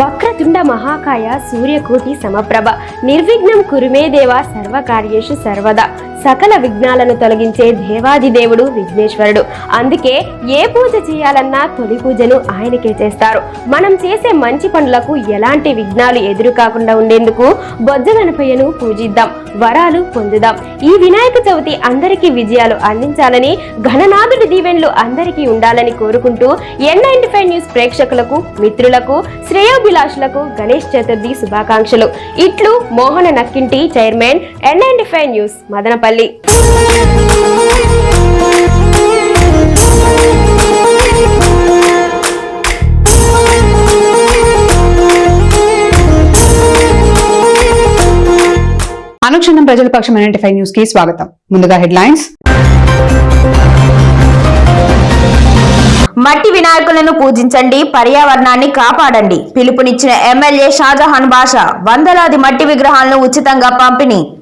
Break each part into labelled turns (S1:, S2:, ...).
S1: వక్రతుండ మహాకాయ సూర్యకోటి సమప్రభ. నిర్విఘ్నం కురుమే దేవ సర్వకార్యేషు సర్వదా. సకల విఘ్నాలను తొలగించే దేవాది దేవుడు విఘ్నేశ్వరుడు. అందుకే ఏ పూజ చేయాలన్నా తొలి పూజను ఆయనకే చేస్తారు. మనం చేసే మంచి పనులకు ఎలాంటి విఘ్నాలు ఎదురు కాకుండా ఉండేందుకు బొజ్జ గణపయ్యను పూజిద్దాం వరాలు పొందుదాం. ఈ వినాయక చవితి అందరికీ విజయాలు అందించాలని ఘననాథుడి దీవెన్లు అందరికీ ఉండాలని కోరుకుంటూ ఎన్ నైన్టీ ఫైవ్ న్యూస్ ప్రేక్షకులకు మిత్రులకు శ్రేయోభిలాషులకు గణేష్ చతుర్థి శుభాకాంక్షలు. ఇట్లు Mohana Nakkinti chairman N ninety five news Madanapalli.
S2: అనుక్షణం ప్రజల పక్షం ఫైవ్ న్యూస్కి స్వాగతం. ముందుగా హెడ్లైన్స్.
S3: మట్టి వినాయకులను పూజించండి పర్యావరణాన్ని కాపాడండి. పిలుపునిచ్చిన ఎమ్మెల్యే షాజహాన్ బాషా వందలాది మట్టి విగ్రహాలను ఉచితంగా పంపిణీ.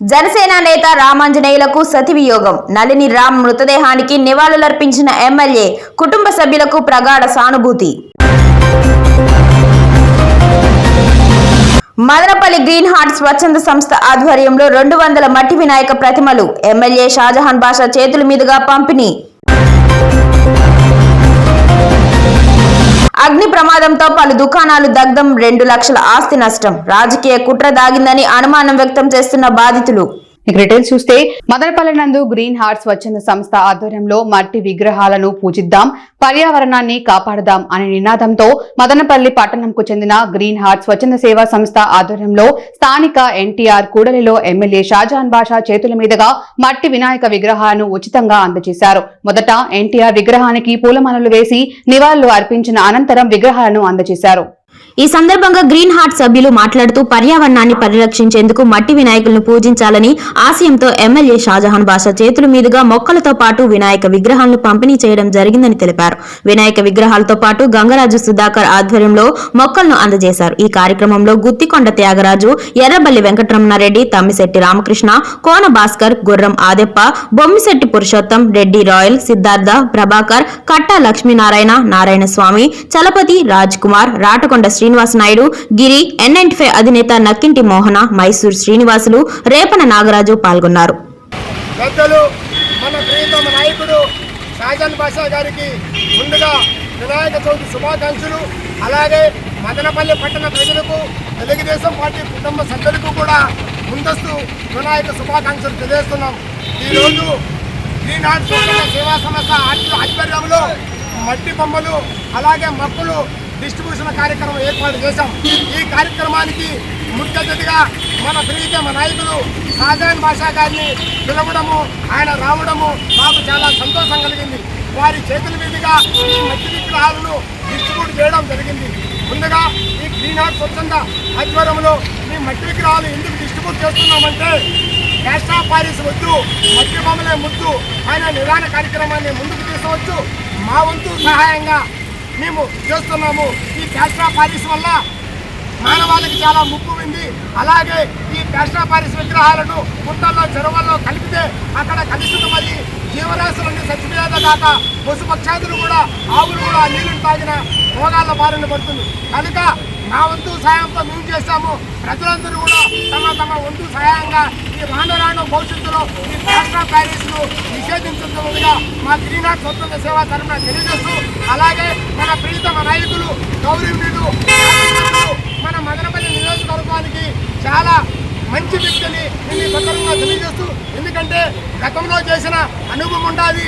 S3: జనసేన నేత రామాంజనేయులకు సతివియోగం. నలిని రామ్ మృతదేహానికి నివాళులర్పించిన ఎమ్మెల్యే కుటుంబ సభ్యులకు ప్రగాఢ సానుభూతి. మదనపల్లి గ్రీన్ హార్ట్ స్వచ్ఛంద సంస్థ ఆధ్వర్యంలో రెండు వందల మట్టి వినాయక ప్రతిమలు ఎమ్మెల్యే షాజహాన్ బాషా చేతుల మీదుగా పంపిణీ. అగ్ని ప్రమాదంతో పలు దుకాణాలు దగ్ధం రెండు లక్షల ఆస్తి నష్టం. రాజకీయ కుట్ర దాగిందని అనుమానం వ్యక్తం చేస్తున్న బాధితులు.
S2: ఇక డీటెయిల్స్ చూస్తే మదనపల్లి నందు గ్రీన్ హార్ట్ స్వచ్ఛంద సంస్థ ఆధ్వర్యంలో మట్టి విగ్రహాలను పూజిద్దాం పర్యావరణాన్ని కాపాడదాం అనే నినాదంతో మదనపల్లి పట్టణంకు చెందిన గ్రీన్ హార్ట్ స్వచ్ఛంద సేవా సంస్థ ఆధ్వర్యంలో స్థానిక ఎన్టీఆర్ కూడలిలో ఎమ్మెల్యే షాజహాన్ బాషా చేతుల మీదుగా మట్టి వినాయక విగ్రహాలను ఉచితంగా అందజేశారు. మొదట ఎన్టీఆర్ విగ్రహానికి పూలమాలలు వేసి నివాళులు అర్పించిన అనంతరం విగ్రహాలను అందజేశారు.
S3: ఈ సందర్భంగా గ్రీన్ హార్ట్ సభ్యులు మాట్లాడుతూ పర్యావరణాన్ని పరిరక్షించేందుకు మట్టి వినాయకులను పూజించాలని ఆశయంతో ఎమ్మెల్యే షాజహాన్ బాషా చేతుల మీదుగా మొక్కలతో పాటు వినాయక విగ్రహాలను పంపిణీ చేయడం జరిగిందని తెలిపారు. వినాయక విగ్రహాలతో పాటు గంగరాజు సుధాకర్ ఆధ్వర్యంలో మొక్కలను అందజేశారు. ఈ కార్యక్రమంలో Guthikonda Tyagaraju Errabelli Venkataramana Reddy Tammisetti Ramakrishna Kona Bhaskar Gurram Adeppa Bommisetti Purushottam Reddy royal Siddhartha Prabhakar Katta Lakshminarayana Narayana Swamy Chalapathi Raj Kumar Ratakonda Sri Srinivasa Naidu Giri NNT five అధినేత నక్కింటి మోహన మైసూర్ శ్రీనివాసులు రేపన నాగరాజు పాల్గొన్నారు.
S4: పెద్దలు మన ప్రియతమ నాయకుడు షాజాన్ బాషా గారికి ముందుగా వినాయక చవితి శుభాకాంక్షలు. అలాగే మదనపల్లి పట్టణ ప్రజలకు తెలుగుదేశం పార్టీ కుటుంబ సభ్యులకు కూడా ముందస్తు వినాయక శుభాకాంక్షలు తెలియజేస్తున్నాం. ఈరోజు గ్రీన్ సేవా సంస్థ ఆధ్వర్యంలో మట్టి బొమ్మలు అలాగే మొక్కలు డిస్ట్రిబ్యూషన్ కార్యక్రమం ఏర్పాటు చేశాం. ఈ కార్యక్రమానికి ముఖ్య అతిథిగా మన ప్రియతమ నాయకులు సాధారణ భాషా గారిని పిలవడము ఆయన రావడము మాకు చాలా సంతోషం కలిగింది. వారి చేతుల మీదుగా ఈ మట్టి విగ్రహాలను డిస్ట్రిబ్యూట్ చేయడం జరిగింది. ముందుగా ఈ గ్రీన్ స్వచ్ఛంద ఆధ్వర్యంలో ఈ మట్టి విగ్రహాలు ఎందుకు డిస్ట్రిబ్యూట్ చేస్తున్నామంటే నేషనల్ పారిస్ వద్దు మట్టి బొమ్మలే ముద్దు ఆయన నిదాన కార్యక్రమాన్ని ముందుకు తీసుకోవచ్చు. మా వంతు సహాయంగా మేము చేస్తున్నాము. ఈ రాష్ట్ర పారిస్ వల్ల మానవాళికి చాలా ముప్పు ఉంది. అలాగే ఈ రాష్ట్ర పారిస్ విగ్రహాలను గుట్టల్లో చెరువుల్లో కలిపితే అక్కడ కలుషితమయ్యి జీవరాశులన్నీ చచ్చిపోయేద కాక పశుపక్షాదులు కూడా ఆవులు కూడా నీళ్ళు తాగిన రోగాల బారిన పడుతుంది. కనుక మా వంతు సహాయంతో మేము చేశాము ప్రజలందరూ కూడా తమ తమ వంతు సహాయంగా ఈ రాను భవిష్యత్తులో ఈ రాష్ట్ర ప్యారిస్ను నిషేధించుతున్నదిగా మా గ్రీనాథ్ స్వతంత్ర సేవా తరఫున తెలియజేస్తూ అలాగే మన ప్రీతమ నాయకులు గౌరవనీయులు మన మదనపల్లి నియోజకవర్గానికి చాలా మంచి వ్యక్తిని దీన్ని ఈ సందర్భంగా తెలియజేస్తూ ఎందుకంటే గతంలో చేసిన అనుభవం ఉండాలి.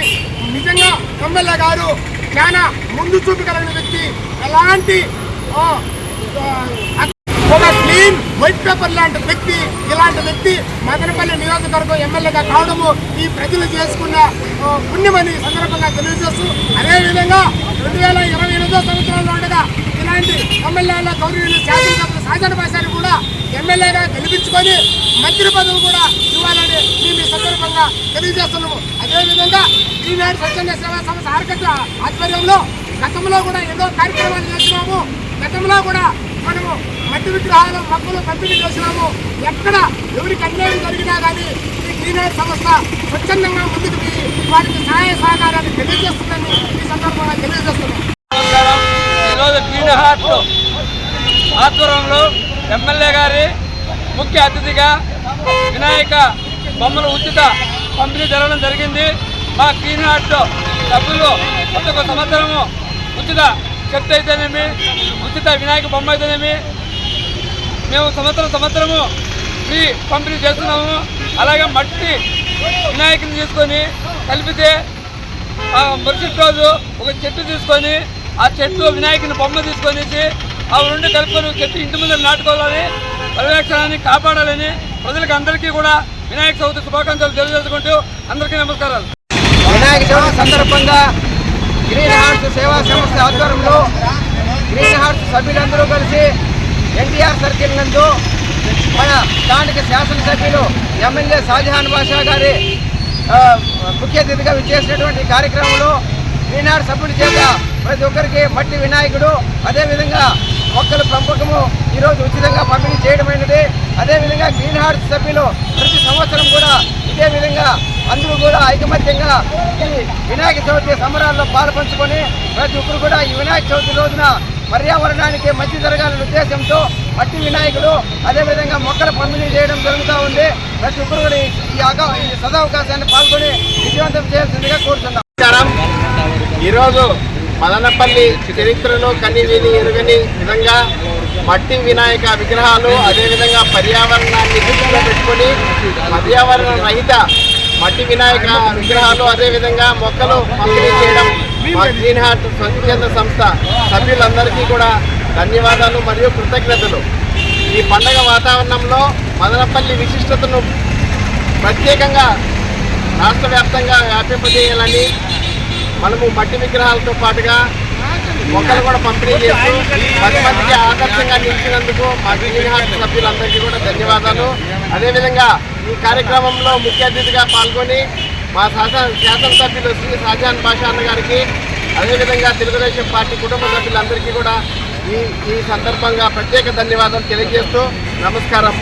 S4: నిజంగా ఎమ్మెల్యే గారు చాలా ముందు చూపు కలిగిన వ్యక్తి. ఎలాంటి ఒక క్లీన్ వైట్ పేపర్ లాంటి వ్యక్తి ఇలాంటి వ్యక్తి మదనపల్లి నియోజకవర్గం ఎమ్మెల్యేగా కావడము ఈ ప్రజలు చేసుకున్న పుణ్యమని సందర్భంగా తెలియజేస్తూ అదేవిధంగా రెండు వేల ఇరవై ఎనిమిదో సంవత్సరంలో ఉండగా ఇలాంటి ఎమ్మెల్యేల గౌరవీయులు శాసనసభ్యులు సాజన భాషని కూడా ఎమ్మెల్యేగా గెలిపించుకొని మంత్రి పదవి కూడా ఇవ్వాలని మేము ఈ సందర్భంగా తెలియజేస్తున్నాము. అదేవిధంగా ఈనాడు స్వచ్ఛంద సేవా సంస్థ ఆర్కెట్ ఆధ్వర్యంలో గతంలో కూడా ఎన్నో కార్యక్రమాలు చేస్తున్నాము. గతంలో కూడా మనము మట్టి విగ్రహాలు మొక్కలు పంపిణీ చేసినాము ఎక్కడ ఎవరికి అన్యాయం జరిగినా కానీ ఈ గ్రీనైట్ సంస్థ స్వచ్ఛందంగా ముందుకు పోయి వారికి సహాయ సహకారాన్ని తెలియజేస్తుందని ఈ సందర్భంగా తెలియజేస్తున్నాం.
S5: ఈరోజు గ్రీన్ హార్ట్ ఆధ్వర్యంలో ఎమ్మెల్యే గారి ముఖ్య అతిథిగా వినాయక బొమ్మలు ఉచిత పంపిణీ జరగడం జరిగింది. మా గ్రీన్ హార్ట్ సభ్యులు ఒక్క సంవత్సరము ఉచిత చెత్త అయితేనేమి? ఉచిత వినాయక బొమ్మ అయితేనేమి? మేము సంవత్సరం సంవత్సరము ఫ్రీ పంపిణీ చేస్తున్నాము. అలాగే మట్టి వినాయకుని తీసుకొని కలిపితే ఆ మరుసటి రోజు ఒక చెట్టు తీసుకొని ఆ చెట్టు వినాయకుని బొమ్మ తీసుకొనేసి ఆ రెండు కలుపుకొని చెట్టు ఇంటి ముందర నాటుకోవాలని పరిరక్షణాన్ని కాపాడాలని ప్రజలకు అందరికీ కూడా వినాయక చవితి శుభాకాంక్షలు తెలియజేసుకుంటూ అందరికీ నమస్కారాలు.
S6: వినాయక చవితి సందర్భంగా గ్రీన్ హార్ట్స్ సేవా సంస్థ ఆధ్వర్యంలో గ్రీన్ హార్ట్స్ సభ్యులందరూ కలిసి ఎన్టీఆర్ సర్కిల్ నందు మన స్థానిక శాసనసభ్యులు ఎమ్మెల్యే షాజహాన్ బాషా గారి ముఖ్య అతిథిగా విచ్చేసినటువంటి కార్యక్రమంలో గ్రీన్ హార్ట్ సభ్యుల చేత ప్రతి ఒక్కరికి మట్టి వినాయకుడు అదేవిధంగా మొక్కల పెంపకము ఈరోజు ఉచితంగా పంపిణీ చేయడమైనది. అదేవిధంగా గ్రీన్ హార్ట్ సభ్యులు ప్రతి సంవత్సరం కూడా ఇదే విధంగా అందరూ కూడా ఐకమత్యంగా ఈ వినాయక చవితి సంబరాల్లో పాల్పంచుకొని ప్రతి ఒక్కరు కూడా ఈ వినాయక చవితి రోజున పర్యావరణానికి మంచి జరగాలనే ఉద్దేశంతో మట్టి వినాయకుడు అదేవిధంగా మొక్కల పంపిణీ చేయడం జరుగుతూ ఉంది. ప్రతి ఒక్కరు కూడా ఈ- సదావకాశాన్ని పాల్గొని విజయవంతం చేయాల్సిందిగా కోరుతున్నాం
S4: ఈరోజు మదనపల్లి చరిత్రలో కనివిని ఎరుగని విధంగా మట్టి వినాయక విగ్రహాలు అదేవిధంగా పర్యావరణాన్ని దృష్టిలో పెట్టుకొని పర్యావరణ రహిత మట్టి వినాయక విగ్రహాలు అదేవిధంగా మొక్కలు పంపిణీ చేయడం మా గ్రీన్ హార్ట్ స్వచ్ఛంద సంస్థ సభ్యులందరికీ కూడా ధన్యవాదాలు మరియు కృతజ్ఞతలు. ఈ పండగ వాతావరణంలో మదనపల్లి విశిష్టతను ప్రత్యేకంగా రాష్ట్ర వ్యాప్తంగా వ్యాపింపజేయాలని మనము మట్టి విగ్రహాలతో పాటుగా మొక్కలు కూడా పంపిణీ చేస్తూ పది మందికి ఆదర్శంగా నిలిచినందుకు మా గ్రీన్ హార్ట్ సభ్యులందరికీ కూడా ధన్యవాదాలు. అదేవిధంగా ఈ కార్యక్రమంలో ముఖ్య అతిథిగా పాల్గొని మా శాసన శాసనసభ్యులు శ్రీ షాజహాన్ బాషా అన్న గారికి అదేవిధంగా తెలుగుదేశం పార్టీ కుటుంబ సభ్యులందరికీ కూడా ఈ ఈ సందర్భంగా ప్రత్యేక ధన్యవాదాలు తెలియజేస్తూ నమస్కారం.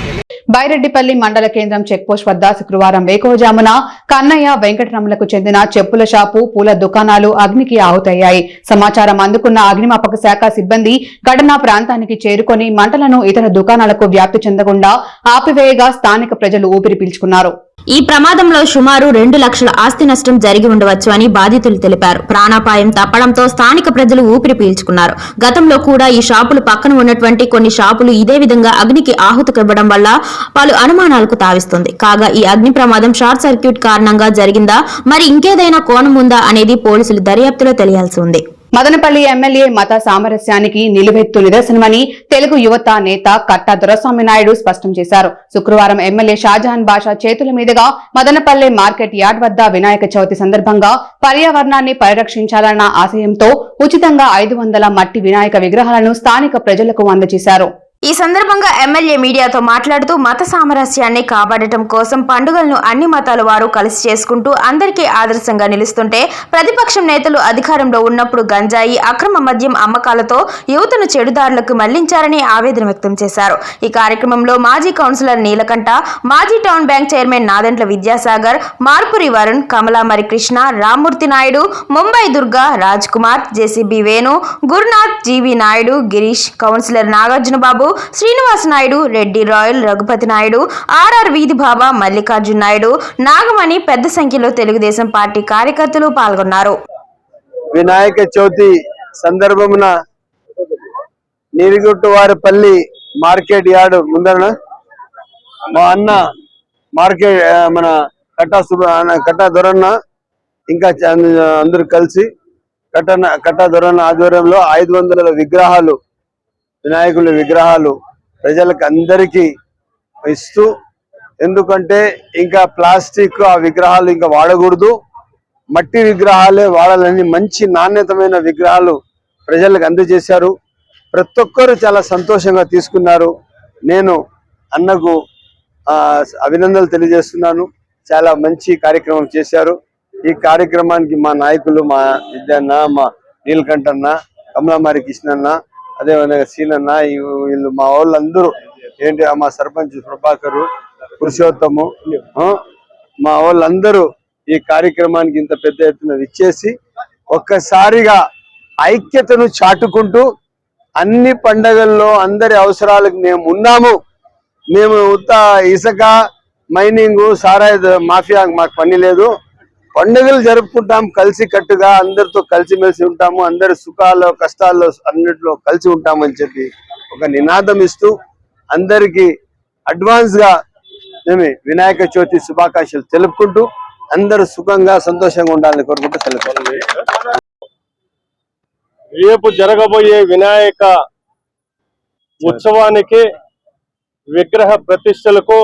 S2: బైరెడ్డిపల్లి మండల కేంద్రం చెక్పోస్ట్ వద్ద శుక్రవారం వేకువజామున కన్నయ్య వెంకటరమణకు చెందిన చెప్పుల షాపు పూల దుకాణాలు అగ్నికి ఆహుతయ్యాయి. సమాచారం అందుకున్న అగ్నిమాపక శాఖ సిబ్బంది ఘటనా ప్రాంతానికి చేరుకొని మంటలను ఇతర దుకాణాలకు వ్యాప్తి చెందకుండా ఆపివేయగా స్థానిక ప్రజలు ఊపిరి పీల్చుకున్నారు.
S3: ఈ ప్రమాదంలో సుమారు రెండు లక్షల ఆస్తి నష్టం జరిగి ఉండవచ్చు అని బాధితులు తెలిపారు. ప్రాణాపాయం తప్పడంతో స్థానిక ప్రజలు ఊపిరి పీల్చుకున్నారు. గతంలో కూడా ఈ షాపులు పక్కన ఉన్నటువంటి కొన్ని షాపులు ఇదే విధంగా అగ్నికి ఆహుతకివ్వడం వల్ల పలు అనుమానాలకు తావిస్తుంది. కాగా ఈ అగ్ని ప్రమాదం షార్ట్ సర్క్యూట్ కారణంగా జరిగిందా? మరి ఇంకేదైనా కోణం ఉందా అనేది పోలీసులు దర్యాప్తులో తెలియాల్సి ఉంది.
S2: మదనపల్లి ఎమ్మెల్యే మత సామరస్యానికి నిలువెత్తు నిదర్శనమని తెలుగు యువత నేత కట్టా దొరస్వామి నాయుడు స్పష్టం చేశారు. శుక్రవారం ఎమ్మెల్యే షాజహాన్ బాషా చేతుల మీదుగా మదనపల్లి మార్కెట్ యార్డ్ వద్ద వినాయక చవితి సందర్భంగా పర్యావరణాన్ని పరిరక్షించాలన్న ఆశయంతో ఉచితంగా ఐదు వందల మట్టి వినాయక విగ్రహాలను స్థానిక ప్రజలకు అందజేశారు.
S3: ఈ సందర్భంగా ఎమ్మెల్యే మీడియాతో మాట్లాడుతూ మత సామరస్యాన్ని కాపాడటం కోసం పండుగలను అన్ని మతాల వారు కలిసి చేసుకుంటూ అందరికీ ఆదర్శంగా నిలుస్తుంటే ప్రతిపక్షం నేతలు అధికారంలో ఉన్నప్పుడు గంజాయి అక్రమ మద్యం అమ్మకాలతో యువతను చెడుదారులకు మళ్ళించారని ఆవేదన వ్యక్తం చేశారు. ఈ కార్యక్రమంలో మాజీ కౌన్సిలర్ నీలకంఠ మాజీ town bank chairman Nadendla Vidyasagar Marpuri Varun Kamalamari Krishna Rammurthy Naidu Mumbai Durga Raj Kumar JCB Venu Gurunath GV Naidu Girish councillor Nagarjuna Babu Srinivas Naidu Reddy Rayal Raghupathi Naidu RR వీధి బాబా మల్లికార్జున నాయుడు నాగమణి పెద్ద సంఖ్యలో Telugu Desam party కార్యకర్తలు పాల్గొన్నారు.
S7: వినాయక చవితి సందర్భమున Neeriguttu Varipalli market yard ముందర మా అన్న market మన కట్టా కట్టా దొరన్న ఇంకా అందరూ కలిసి కట్టన కట్టా దొరన్న ఆధ్వర్యంలో ఐదు వందల విగ్రహాలు వినాయకుల విగ్రహాలు ప్రజలకు అందరికీ ఇస్తూ ఎందుకంటే ఇంకా ప్లాస్టిక్ ఆ విగ్రహాలు ఇంకా వాడకూడదు. మట్టి విగ్రహాలే వాడాలని మంచి నాణ్యతమైన విగ్రహాలు ప్రజలకు అందజేశారు. ప్రతి ఒక్కరు చాలా సంతోషంగా తీసుకున్నారు. నేను అన్నకు అభినందనలు తెలియజేస్తున్నాను. చాలా మంచి కార్యక్రమం చేశారు. ఈ కార్యక్రమానికి మా నాయకులు మా విద్యన్న మా నీలకంఠన్న కమలామారి కృష్ణన్న అదేవిధంగా సీనన్న ఈ- వీళ్ళు మా వాళ్ళందరూ ఏంటి మా సర్పంచ్ ప్రభాకరు పురుషోత్తము మా వాళ్ళందరూ ఈ కార్యక్రమానికి ఇంత పెద్ద ఎత్తున విచ్చేసి ఒక్కసారిగా ఐక్యతను చాటుకుంటూ అన్ని పండగల్లో అందరి అవసరాలకు మేము ఉన్నాము. మేము ఉత్త ఇసుక మైనింగ్ సారాయి మాఫియా మాకు పని లేదు. పండుగలు జరుపుకుంటాం కలిసి కట్టుగా అందరితో కలిసిమెలిసి ఉంటాము అందరి సుఖాల్లో కష్టాల్లో అన్నింటిలో కలిసి ఉంటామని చెప్పి ఒక నినాదం ఇస్తూ అందరికీ అడ్వాన్స్గా మేము వినాయక చవితి శుభాకాంక్షలు తెలుపుకుంటూ అందరూ సుఖంగా సంతోషంగా ఉండాలని కోరుకుంటూ తెలుపుకుంటున్నాను
S8: రేపు జరగబోయే వినాయక ఉత్సవానికి విగ్రహ ప్రతిష్టలకు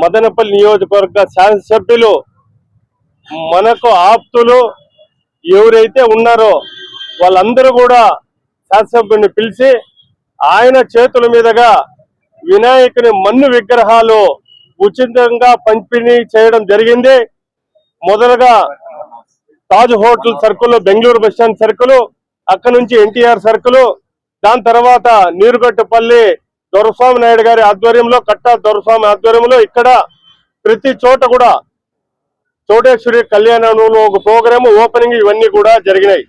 S8: మదనపల్లి నియోజకవర్గ శాసనసభ్యులు మనకు ఆప్తులు ఎవరైతే ఉన్నారో వాళ్ళందరూ కూడా శాసనసభ్యుని పిలిచి ఆయన చేతుల మీదుగా వినాయకుని మన్ను విగ్రహాలు ఉచితంగా పంపిణీ చేయడం జరిగింది. మొదలుగా Taj hotel circle Bengaluru bus stand stand అక్కడ నుంచి ఎన్టీఆర్ సర్కిల్ దాని తర్వాత నీరుగట్టుపల్లి దొరస్వామి నాయుడు గారి ఆధ్వర్యంలో కట్టా దొరస్వామి ఆధ్వర్యంలో ఇక్కడ ప్రతి చోట కూడా చోటేశ్వరి కళ్యాణంలో ఒక ప్రోగ్రాము ఓపెనింగ్ ఇవన్నీ కూడా జరిగినాయి.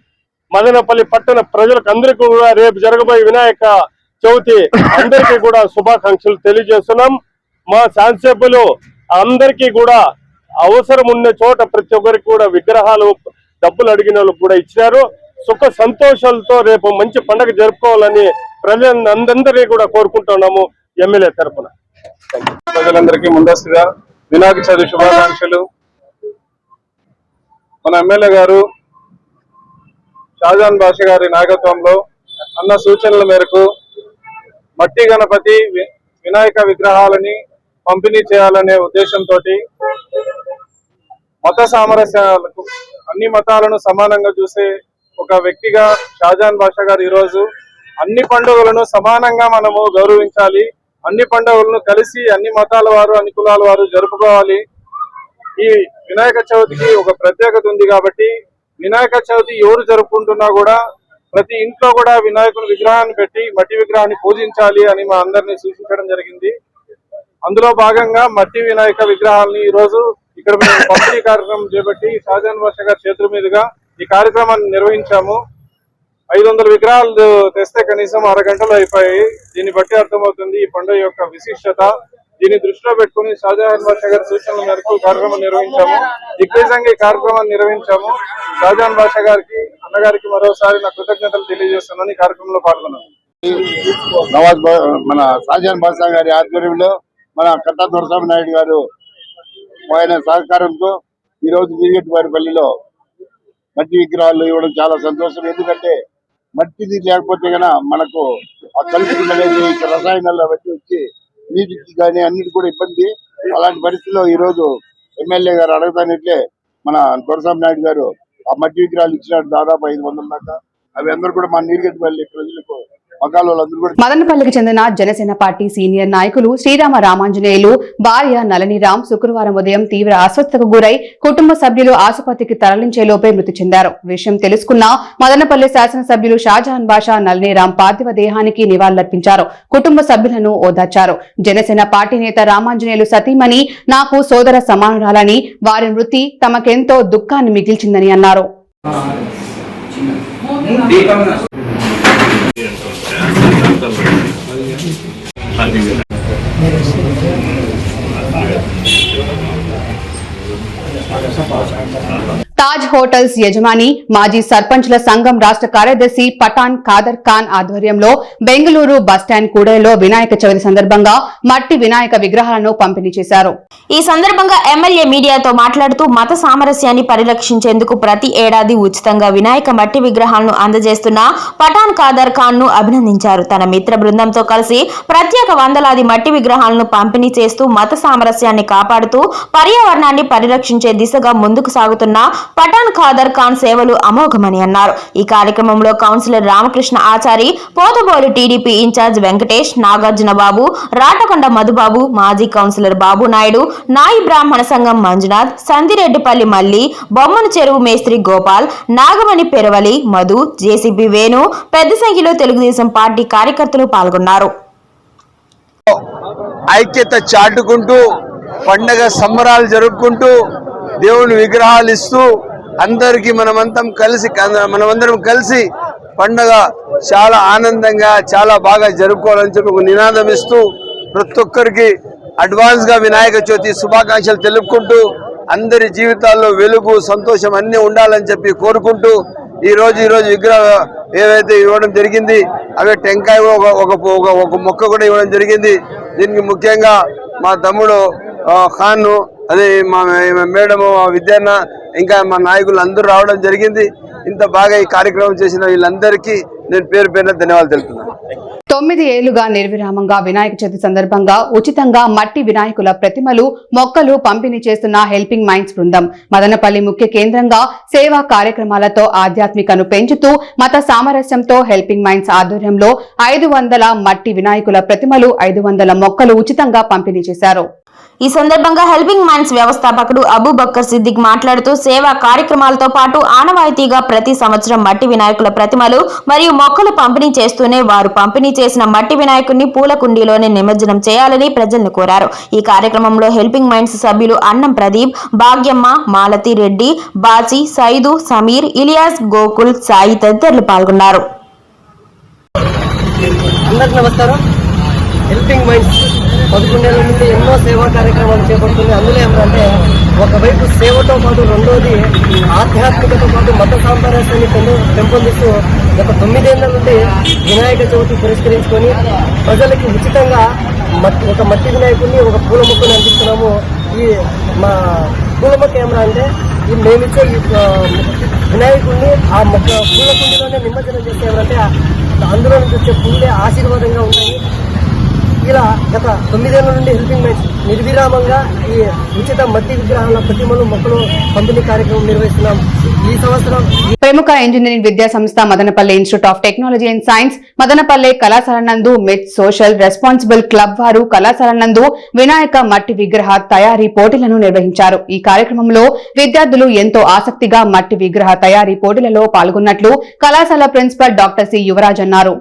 S8: మదనపల్లి పట్టణ ప్రజలకు అందరికీ కూడా రేపు జరగబోయే వినాయక చవితి అందరికీ కూడా శుభాకాంక్షలు తెలియజేస్తున్నాం. మా శాసనసభ్యులు అందరికీ కూడా అవసరం ఉన్న చోట ప్రతి ఒక్కరికి కూడా విగ్రహాలు డబ్బులు అడిగిన వాళ్ళు కూడా ఇచ్చినారు. సుఖ సంతోషాలతో రేపు మంచి పండగ జరుపుకోవాలని ప్రజలందరినీ కూడా కోరుకుంటున్నాము ఎమ్మెల్యే తరపున.
S9: ప్రజలందరికీ ముందస్తుగా వినాయక చవితి శుభాకాంక్షలు. మన ఎమ్మెల్యే గారు షాజాన్ భాష గారి నాయకత్వంలో అన్న సూచనల మేరకు మట్టి గణపతి వి- వినాయక విగ్రహాలని పంపిణీ చేయాలనే ఉద్దేశంతో మత సామరస్యాలకు అన్ని మతాలను సమానంగా చూసే ఒక వ్యక్తిగా షాజాన్ భాష గారు ఈరోజు అన్ని పండుగలను సమానంగా మనము గౌరవించాలి. అన్ని పండుగలను కలిసి అన్ని మతాల వారు అన్ని కులాల వారు జరుపుకోవాలి. ఈ వినాయక చవితికి ఒక ప్రత్యేకత ఉంది కాబట్టి వినాయక చవితి ఎవరు జరుపుకుంటున్నా కూడా ప్రతి ఇంట్లో కూడా వినాయకుని విగ్రహాన్ని పెట్టి మట్టి విగ్రహాన్ని పూజించాలి అని మా అందరినీ సూచించడం జరిగింది. అందులో భాగంగా మట్టి వినాయక విగ్రహాలని ఈ రోజు ఇక్కడ మేము పంపిణీ కార్యక్రమం చేపట్టి షాజాన్ బాషా గారి చేతుల మీదుగా ఈ కార్యక్రమాన్ని నిర్వహించాము. ఐదు వందల విగ్రహాలు తెస్తే కనీసం అరగంటలు అయిపోయాయి దీన్ని బట్టి అర్థమవుతుంది ఈ పండుగ యొక్క విశిష్టత. దీన్ని దృష్టిలో పెట్టుకుని షాజహాన్ బాషా గారి సూచనల మేరకు కార్యక్రమం నిర్వహించాము. దిగ్విజంగా ఈ కార్యక్రమాన్ని నిర్వహించాము. షాజహాన్ బాషా గారికి అన్నగారికి మరోసారి నా కృతజ్ఞతలు తెలియజేస్తున్నాను. ఈ కార్యక్రమంలో పాల్గొన్నాను.
S10: నవాజ్ మన షాజాన్ బాషా గారి ఆధ్వర్యంలో మన కట్టా దొరస్వామి నాయుడు గారు ఆయన సహకారంతో ఈ రోజు పల్లిలో మట్టి విగ్రహాలు ఇవ్వడం చాలా సంతోషం. ఎందుకంటే మట్టిది లేకపోతే గన మనకు ఆ కలుపు అనేది రసాయనాలు అవన్నీ వచ్చి నీటికి కానీ అన్నిటి కూడా ఇబ్బంది. అలాంటి పరిస్థితిలో ఈ రోజు ఎమ్మెల్యే గారు అడగతానట్లే మన దొరస్వామి నాయుడు గారు ఆ మట్టి విగ్రహాలు ఇచ్చినాడు దాదాపు ఐదు వందల దాకా. అవి అందరూ కూడా మా నీరుగట్టుపల్లి ప్రజలకు
S2: మదనపల్లికి చెందిన జనసేన పార్టీ సీనియర్ నాయకులు శ్రీరామ రామాంజనేయులు భార్య నళనిరామ్ శుక్రవారం ఉదయం తీవ్ర అస్వస్థతకు గురై కుటుంబ సభ్యులు ఆసుపత్రికి తరలించే లోపే మృతి చెందారు. విషయం తెలుసుకున్న మదనపల్లి శాసనసభ్యులు షాజహాన్ బాషా నళనిరామ్ పార్థివ దేహానికి నివాళులర్పించారు. కుటుంబ సభ్యులను ఓదార్చారు. జనసేన పార్టీ నేత రామాంజనేయులు సతీమణి నాకు సోదర సమానురాలని వారి మృతి తమకెంతో దుఃఖాన్ని మిగిల్చిందని అన్నారు. ਹਾਂਜੀ తాజ్ హోటల్స్ యజమాని మాజీ సర్పంచ్ల సంఘం రాష్ట్ర కార్యదర్శి పఠాన్ ఖాదర్ ఖాన్ ఆధ్వర్యంలో బెంగళూరు బస్టాండ్ కూడలిలో వినాయక చవితి సందర్భంగా మట్టి వినాయక విగ్రహాలను పంపిణీ చేశారు.
S3: ఈ సందర్భంగా ఎమ్మెల్యే మీడియాతో మాట్లాడుతూ మత సామరస్యాన్ని పరిరక్షించేందుకు ప్రతి ఏడాది ఉచితంగా వినాయక మట్టి విగ్రహాలను అందజేస్తున్న పఠాన్ ఖాదర్ ఖాన్ను అభినందించారు. తన మిత్ర బృందంతో కలిసి ప్రత్యేక వందలాది మట్టి విగ్రహాలను పంపిణీ చేస్తూ మత సామరస్యాన్ని కాపాడుతూ పర్యావరణాన్ని పరిరక్షించే దిశగా ముందుకు సాగుతున్న పఠాన్ ఖాదర్ ఖాన్ సేవలు అమోఘమని అన్నారు. ఈ కార్యక్రమంలో councillor Ramakrishna Achari Pothabolu TDP incharge Venkatesh Nagarjuna Babu Ratakonda Madhubabu మాజీ కౌన్సిలర్ బాబు నాయుడు నాయి బ్రాహ్మణ సంఘం మంజునాథ్ సందిరెడ్డిపల్లి మల్లి బొమ్మన చెరువు మేస్త్రి గోపాల్ నాగమణి పెరవలి మధు జేసీబీ వేణు పెద్ద సంఖ్యలో తెలుగుదేశం పార్టీ కార్యకర్తలు పాల్గొన్నారు.
S7: ఐక్యత చాటుకుంటూ పండగ సంబరాలు జరుపుకుంటూ దేవుని విగ్రహాలు ఇస్తూ అందరికీ మనమంతం కలిసి మనమందరం కలిసి పండగ చాలా ఆనందంగా చాలా బాగా జరుపుకోవాలని చెప్పి ఒక నినాదం ఇస్తూ ప్రతి ఒక్కరికి అడ్వాన్స్గా వినాయక చవితి శుభాకాంక్షలు తెలుపుకుంటూ అందరి జీవితాల్లో వెలుగు సంతోషం అన్నీ ఉండాలని చెప్పి కోరుకుంటూ ఈరోజు ఈరోజు ఈ విగ్రహ ఏవైతే ఇవ్వడం జరిగింది అవే టెంకాయ ఒక ఒక మొక్క కూడా ఇవ్వడం జరిగింది. దీనికి ముఖ్యంగా మా తమ్ముడు ఖాన్ అదే మా మేడము మా విద్యాన్న ఇంకా మా నాయకులు అందరూ రావడం జరిగింది. ఇంత బాగా ఈ కార్యక్రమం చేసిన వీళ్ళందరికీ నేను పేరు పేరున ధన్యవాదాలు తెలుపుతున్నాను.
S2: తొమ్మిది ఏళ్ళుగా నిర్విరామంగా వినాయక చవితి సందర్భంగా ఉచితంగా మట్టి వినాయకుల ప్రతిమలు మొక్కలు పంపిణీ చేస్తున్న హెల్పింగ్ మైండ్స్ బృందం. మదనపల్లి ముఖ్య కేంద్రంగా సేవా కార్యక్రమాలతో ఆధ్యాత్మికను పెంచుతూ మత సామరస్యంతో హెల్పింగ్ మైండ్స్ ఆధ్వర్యంలో ఐదు వందల మట్టి వినాయకుల ప్రతిమలు ఐదు వందల మొక్కలు ఉచితంగా పంపిణీ చేశారు.
S3: ఈ సందర్భంగా హెల్పింగ్ మైండ్స్ వ్యవస్థాపకుడు అబూబక్కర్ సిద్దిక్ మాట్లాడుతూ సేవా కార్యక్రమాలతో పాటు ఆనవాయితీగా ప్రతి సంవత్సరం మట్టి వినాయకుల ప్రతిమలు మరియు మొక్కలు పంపిణీ చేస్తూనే వారు పంపిణీ చేసిన మట్టి వినాయకుడిని పూల కుండీలోనే నిమజ్జనం చేయాలని ప్రజలను కోరారు. ఈ కార్యక్రమంలో హెల్పింగ్ మైండ్స్ సభ్యులు అన్నం ప్రదీప్ భాగ్యమ్మ మాలతి రెడ్డి బాచి సైదు సమీర్ ఇలియాస్ గోకుల్ సాయి తదితరులు పాల్గొన్నారు.
S6: అందరికి నమస్కారం. హెల్పింగ్ మైండ్స్ పదకొండేళ్ళ నుండి ఎన్నో సేవా కార్యక్రమాలు చేపడుతుంది. అందులో ఏమిటంటే ఒకవైపు సేవతో పాటు రెండోది ఆధ్యాత్మికతో పాటు మత సాంప్రదాయాన్ని పెంపొందిస్తూ గత తొమ్మిదేళ్ళ నుండి వినాయక చవితి పురస్కరించుకొని ప్రజలకి ఉచితంగా మట్టి ఒక మట్టి వినాయకుడిని ఒక పూల మొక్కని అందిస్తున్నాము. ఈ మా పూల మొక్క ఏమన్నా అంటే ఈ మేమిచ్చే ఈ వినాయకుడిని ఆ మొక్క పూల కుండీలోనే నిమజ్జనం చేస్తే ఏమంటే అందులో నుంచి వచ్చే పూలే ఆశీర్వాదంగా ఉంటాయి ఇలా గత తొమ్మిదేళ్ళ నుండి హెల్పింగ్ మ్యాచ్ నిర్విరామంగా ఈ ఉచిత మట్టి విగ్రహాల ప్రతిమలు మొక్కలు పంపిణీ కార్యక్రమం నిర్వహిస్తున్నాం. ఈ సంవత్సరం
S2: ప్రముఖ ఇంజనీరింగ్ విద్యా సంస్థ Madanapalle institute of technology and science Madanapalle కళాశాల నందు మెత్ సోషల్ రెస్పాన్సిబుల్ క్లబ్ వారు కళాశాల నందు వినాయక మట్టి విగ్రహ తయారీ పోటీలను నిర్వహించారు. ఈ కార్యక్రమంలో విద్యార్థులు ఎంతో ఆసక్తిగా మట్టి విగ్రహ తయారీ పోటీలలో పాల్గొన్నట్లు కళాశాల ప్రిన్సిపల్ డాక్టర్ సి. యువరాజ్ అన్నారు.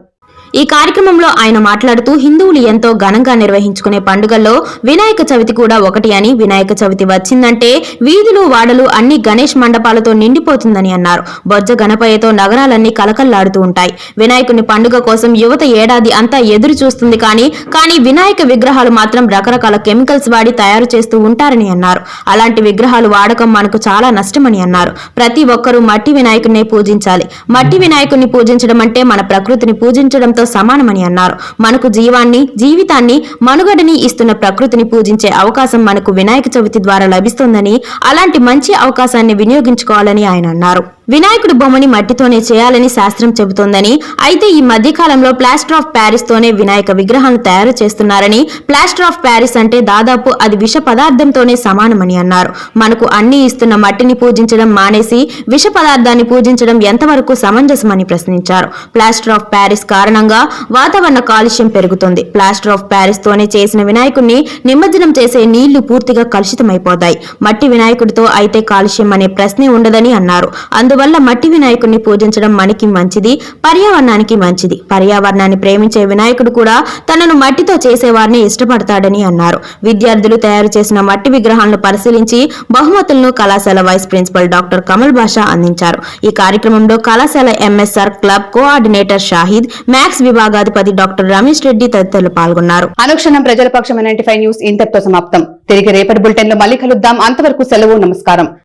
S3: ఈ కార్యక్రమంలో ఆయన మాట్లాడుతూ హిందువులు ఎంతో ఘనంగా నిర్వహించుకునే పండుగల్లో వినాయక చవితి కూడా ఒకటి అని వినాయక చవితి వచ్చిందంటే వీధులు వాడలు అన్ని గణేష్ మండపాలతో నిండిపోతుందని అన్నారు. బొజ్జ గణపయ్యతో నగరాలన్నీ కలకల్లాడుతూ ఉంటాయి. వినాయకుని పండుగ కోసం యువత ఏడాది అంతా ఎదురు చూస్తుంది కానీ కానీ వినాయక విగ్రహాలు మాత్రం రకరకాల కెమికల్స్ వాడి తయారు చేస్తూ ఉంటారని అన్నారు. అలాంటి విగ్రహాలు వాడకం మనకు చాలా నష్టమని అన్నారు. ప్రతి ఒక్కరూ మట్టి వినాయకుడినే పూజించాలి. మట్టి వినాయకుడిని పూజించడం అంటే మన ప్రకృతిని పూజించడంతో సమానమని అన్నారు. మనకు జీవాన్ని జీవితాన్ని మనుగడని ఇస్తున్న ప్రకృతిని పూజించే అవకాశం మనకు వినాయక చవితి ద్వారా లభిస్తుందని అలాంటి మంచి అవకాశాన్ని వినియోగించుకోవాలని ఆయన అన్నారు. వినాయకుడి బొమ్మని మట్టితోనే చేయాలని శాస్త్రం చెబుతోందని అయితే ఈ మధ్యకాలంలో ప్లాస్టర్ ఆఫ్ ప్యారిస్ తోనే వినాయక విగ్రహాలను తయారు చేస్తున్నారని ప్లాస్టర్ ఆఫ్ ప్యారిస్ అంటే దాదాపు అది విష పదార్థంతోనే సమానమని అన్నారు. మనకు అన్ని ఇస్తున్న మట్టిని పూజించడం మానేసి విష పదార్థాన్ని పూజించడం ఎంతవరకు సమంజసమని ప్రశ్నించారు. ప్లాస్టర్ ఆఫ్ ప్యారిస్ కారణంగా వాతావరణ కాలుష్యం పెరుగుతుంది. ప్లాస్టర్ ఆఫ్ ప్యారిస్ తోనే చేసిన వినాయకుడిని నిమజ్జనం చేసే నీళ్ళు పూర్తిగా కలుషితమైపోతాయి. మట్టి వినాయకుడితో అయితే కాలుష్యం అనే ప్రశ్నే ఉండదని అన్నారు. అందువల్ల మట్టి వినాయకుడిని పూజించడం మనకి మంచిది పర్యావరణానికి మంచిది. పర్యావరణాన్ని ప్రేమించే వినాయకుడు కూడా తనను మట్టితో చేసేవారిని ఇష్టపడతాడని అన్నారు. విద్యార్థులు తయారు చేసిన మట్టి విగ్రహాలను పరిశీలించి బహుమతులను కళాశాల vice principal doctor Kamal Basha అందించారు. ఈ కార్యక్రమంలో కళాశాల MSR club coordinator Shahid maths విభాగాధిపతి doctor Ramesh Reddy తదితరులు పాల్గొన్నారు.
S2: అనుక్షణం ప్రజల పక్షం నైన్టీ న్యూస్ ఇంతటితో సమాప్తం. తిరిగి రేపటి బులెటిన్లో మళ్ళీ కలుద్దాం. అంతవరకు సెలవు నమస్కారం.